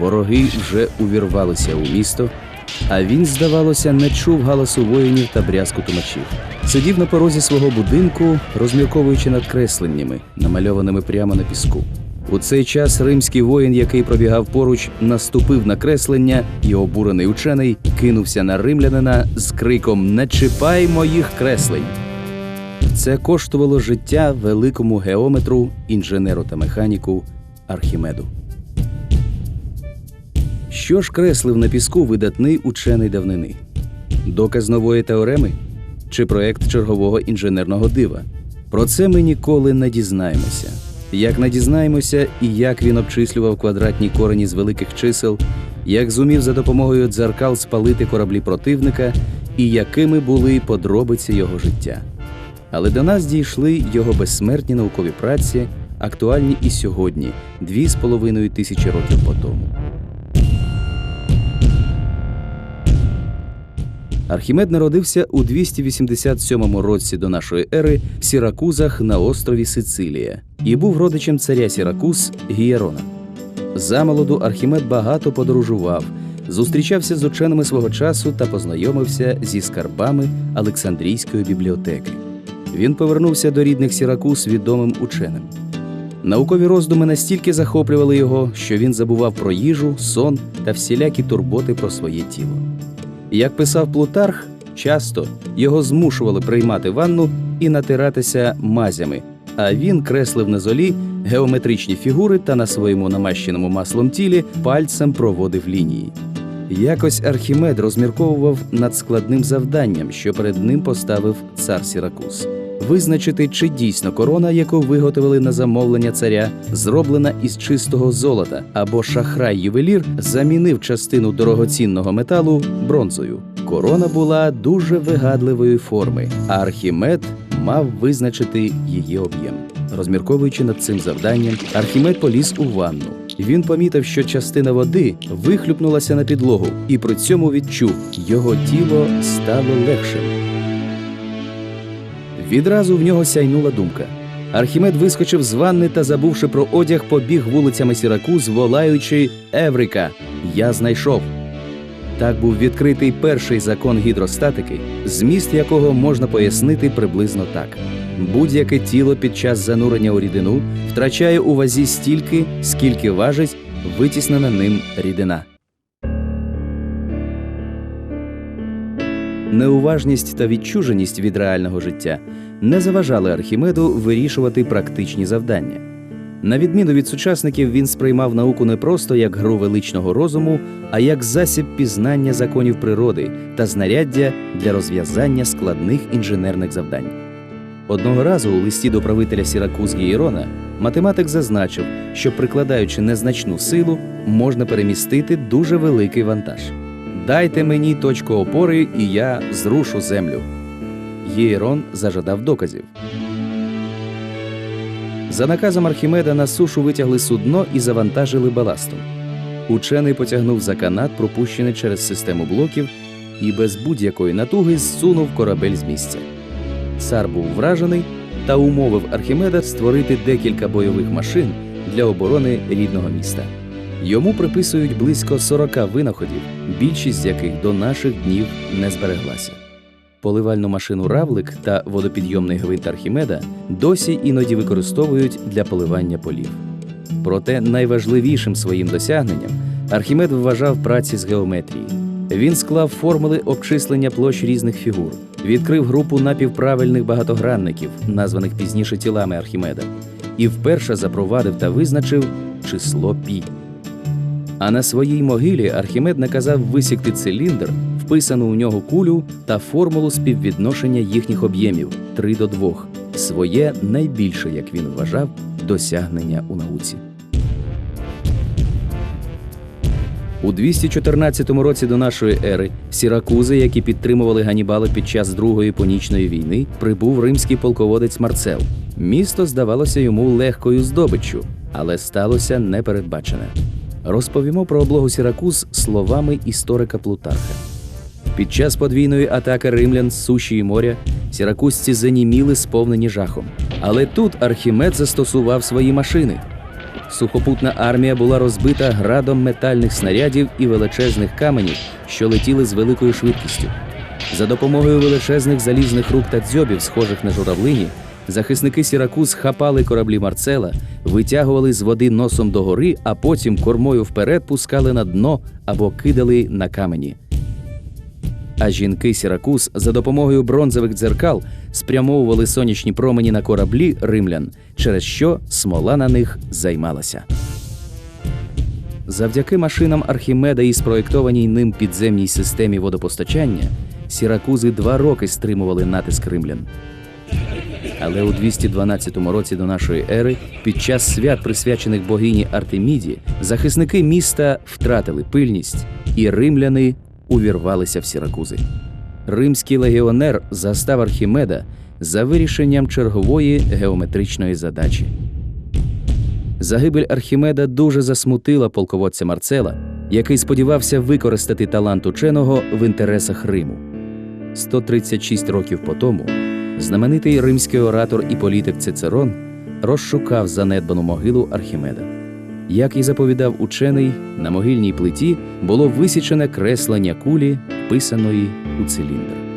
Вороги вже увірвалися у місто, а він, здавалося, не чув галасу воїнів та брязку тумачів. Сидів на порозі свого будинку, розмірковуючи над кресленнями, намальованими прямо на піску. У цей час римський воїн, який пробігав поруч, наступив на креслення, і обурений учений кинувся на римлянина з криком Не чіпай моїх креслень. Це коштувало життя великому геометру, інженеру та механіку Архімеду. Що ж креслив на піску видатний учений давнини? Доказ нової теореми чи проект чергового інженерного дива? Про це ми ніколи не дізнаємося. Як не дізнаємося, і як він обчислював квадратні корені з великих чисел, як зумів за допомогою дзеркал спалити кораблі противника, і якими були подробиці його життя. Але до нас дійшли його безсмертні наукові праці, актуальні і сьогодні, дві з половиною тисячі років по тому. Архімед народився у 287 році до нашої ери в Сіракузах на острові Сицилія і був родичем царя Сіракуз Гієрона. Замолоду Архімед багато подорожував, зустрічався з ученими свого часу та познайомився зі скарбами Олександрійської бібліотеки. Він повернувся до рідних Сіракуз відомим ученим. Наукові роздуми настільки захоплювали його, що він забував про їжу, сон та всілякі турботи про своє тіло. Як писав Плутарх, часто його змушували приймати ванну і натиратися мазями, а він креслив на золі геометричні фігури та на своєму намащеному маслом тілі пальцем проводив лінії. Якось Архімед розмірковував над складним завданням, що перед ним поставив цар Сіракуз. Визначити, чи дійсно корона, яку виготовили на замовлення царя, зроблена із чистого золота, або шахрай-ювелір замінив частину дорогоцінного металу бронзою. Корона була дуже вигадливої форми, а Архімед мав визначити її об'єм. Розмірковуючи над цим завданням, Архімед поліз у ванну. Він помітив, що частина води вихлюпнулася на підлогу, і при цьому відчув, його тіло стало легшим. Відразу в нього сяйнула думка. Архімед вискочив з ванни та, забувши про одяг, побіг вулицями Сіракуз, волаючи Еврика. Я знайшов. Так був відкритий перший закон гідростатики, зміст якого можна пояснити приблизно так: будь-яке тіло під час занурення у рідину втрачає у вазі стільки, скільки важить витіснена ним рідина. Неуважність та відчуженість від реального життя не заважали Архімеду вирішувати практичні завдання. На відміну від сучасників, він сприймав науку не просто як гру величного розуму, а як засіб пізнання законів природи та знаряддя для розв'язання складних інженерних завдань. Одного разу у листі до правителя Сіракуз Гієрона математик зазначив, що прикладаючи незначну силу, можна перемістити дуже великий вантаж. Дайте мені точку опори, і я зрушу землю. Єрон зажадав доказів. За наказом Архімеда на сушу витягли судно і завантажили баластом. Учений потягнув за канат, пропущений через систему блоків, і без будь-якої натуги зсунув корабель з місця. Цар був вражений та умовив Архімеда створити декілька бойових машин для оборони рідного міста. Йому приписують близько 40 винаходів, більшість з яких до наших днів не збереглася. Поливальну машину Равлик та водопідйомний гвинт Архімеда досі іноді використовують для поливання полів. Проте найважливішим своїм досягненням Архімед вважав праці з геометрії. Він склав формули обчислення площ різних фігур, відкрив групу напівправильних багатогранників, названих пізніше тілами Архімеда, і вперше запровадив та визначив число пі. А на своїй могилі Архімед наказав висікти циліндр, вписану у нього кулю та формулу співвідношення їхніх об'ємів 3 до 2, своє найбільше, як він вважав, досягнення у науці. У 214 році до нашої ери сіракузи, які підтримували Ганібала під час Другої понічної війни, прибув римський полководець Марцел. Місто здавалося йому легкою здобиччю, але сталося непередбачене. Розповімо про облогу Сіракуз словами історика Плутарха. Під час подвійної атаки римлян з суші і моря сіракузці заніміли, сповнені жахом. Але тут Архімед застосував свої машини. Сухопутна армія була розбита градом метальних снарядів і величезних каменів, що летіли з великою швидкістю. За допомогою величезних залізних рук та дзьобів, схожих на журавлині, захисники Сіракуз хапали кораблі Марцела, витягували з води носом догори, а потім кормою вперед пускали на дно або кидали на камені. А жінки Сіракуз за допомогою бронзових дзеркал спрямовували сонячні промені на кораблі римлян, через що смола на них займалася. Завдяки машинам Архімеда і спроєктованій ним підземній системі водопостачання Сіракузи два роки стримували натиск римлян. Але у 212 році до нашої ери, під час свят, присвячених богині Артеміді, захисники міста втратили пильність, і римляни увірвалися в Сіракузи. Римський легіонер застав Архімеда за вирішенням чергової геометричної задачі. Загибель Архімеда дуже засмутила полководця Марцела, який сподівався використати талант ученого в інтересах Риму. 136 років по тому знаменитий римський оратор і політик Цицерон розшукав занедбану могилу Архімеда. Як і заповідав учений, на могильній плиті було висічене креслення кулі, писаної у циліндр.